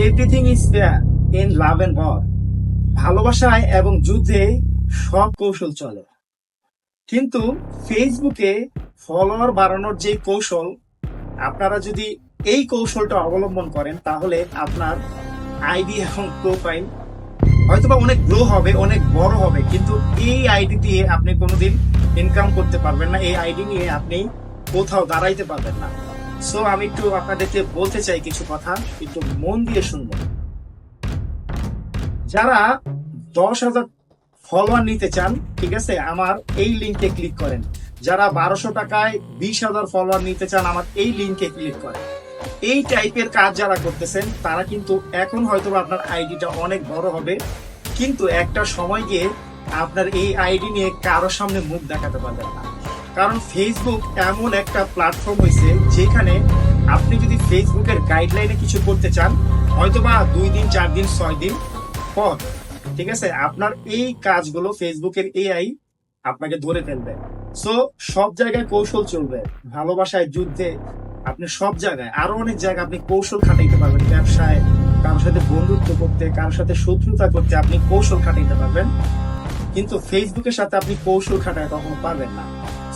Everything is fair in love and war ভালোবাসায় এবং যুদ্ধে সব কৌশল চলে। কিন্তু ফেসবুকে ফলোয়ার বাড়ানোর যে কৌশল, আপনারা যদি এই কৌশলটা অবলম্বন করেন, তাহলে আপনার আইডি এবং প্রোফাইল হয়তোবা অনেক গ্রো হবে, অনেক বড় হবে, কিন্তু এই আইডি দিয়ে আপনি কোনোদিন ইনকাম করতে পারবেন না, এই আইডি নিয়ে আপনি কোথাও দাঁড়াইতে পারবেন না। সো আমি একটু আপনাদেরকে বলতে চাই কিছু কথা, একটু মন দিয়ে শুনবেন যারা দশ হাজার ফলোয়ার নিতে চান, ঠিক আছে, আমার এই লিঙ্কে ক্লিক করেন। যারা বারোশো টাকায় বিশ হাজার ফলোয়ার নিতে চান, আমার এই লিঙ্কে ক্লিক করেন। এই টাইপের কাজ যারা করতেছেন, তারা কিন্তু এখন হয়তো আপনার আইডিটা অনেক বড় হবে। কিন্তু একটা সময় গিয়ে আপনার এই আইডি নিয়ে কারও সামনে মুখ দেখাতে পারবেন না। কারণ ফেসবুক এমন একটা প্ল্যাটফর্ম হয়েছে যেখানে আপনি যদি ফেসবুকের গাইডলাইনে কিছু করতে চান, হয়তোবা দুই দিন, চার দিন, ছয় দিন পর, ঠিক আছে? আপনার এই কাজগুলো ফেসবুকের এআই আপনাকে ধরে ফেলবে। সো সব জায়গায় কৌশল চলবে। ভালোবাসায়, যুদ্ধে, আপনি সব জায়গায়, আরও অনেক জায়গায় আপনি কৌশল খাটাইতে পারবেন। ব্যবসায়, কারোর সাথে বন্ধুত্ব করতে, কারোর সাথে শত্রুতা করতে আপনি কৌশল খাটাইতে পারবেন। কিন্তু ফেসবুকের সাথে আপনি কৌশল খাটায় কখনো পারবেন না।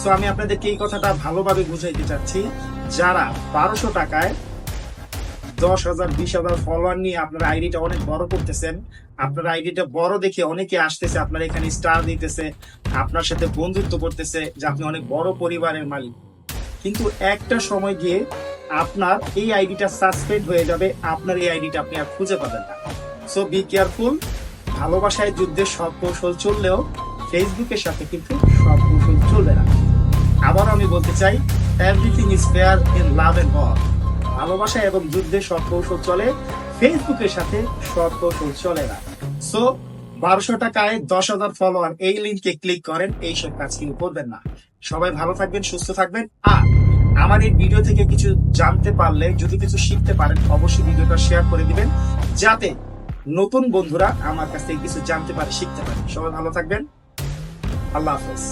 সো আমি আপনাদেরকে এই কথাটা ভালোভাবে বুঝাইতে চাচ্ছি। যারা বারোশো টাকায় দশ হাজার, বিশ হাজার ফলোয়ার নিয়ে আপনার আইডিটা অনেক বড় করতেছেন, আপনার আইডিটা বড় দেখে অনেকে আসতেছে, আপনার এখানে স্টার দিতেছে, আপনার সাথে বন্ধুত্ব করতেছে যে আপনি অনেক বড় পরিবারের মালিক। কিন্তু একটা সময় গিয়ে আপনার এই আইডিটা সাসপেন্ড হয়ে যাবে, আপনার এই আইডিটা আপনি আর খুঁজে পাবেন না। সো বি কেয়ারফুল ভালোবাসায় যুদ্ধের সব কৌশল চললেও ফেসবুকের সাথে কিন্তু সব কৌশল চলবে না। আবার আমি বলতে চাই everything is fair in love and war ভালোবাসা এবং যুদ্ধে সব কৌশল চলে, ফেসবুকের সাথে সব কৌশল চলে না। সো বারোশো টাকায় দশ হাজার ফলোয়ার এই লিঙ্কে ক্লিক করেন এইসব কাজ কিন্তু করবেন না। সবাই ভালো থাকবেন, সুস্থ থাকবেন। আর আমার এই ভিডিও থেকে কিছু জানতে পারলে, যদি কিছু শিখতে পারেন, অবশ্যই ভিডিওটা শেয়ার করে দিবেন, যাতে নতুন বন্ধুরা আমার কাছ থেকে কিছু জানতে পারে, শিখতে পারে। সবাই ভালো থাকবেন। আল্লাহ হাফেজ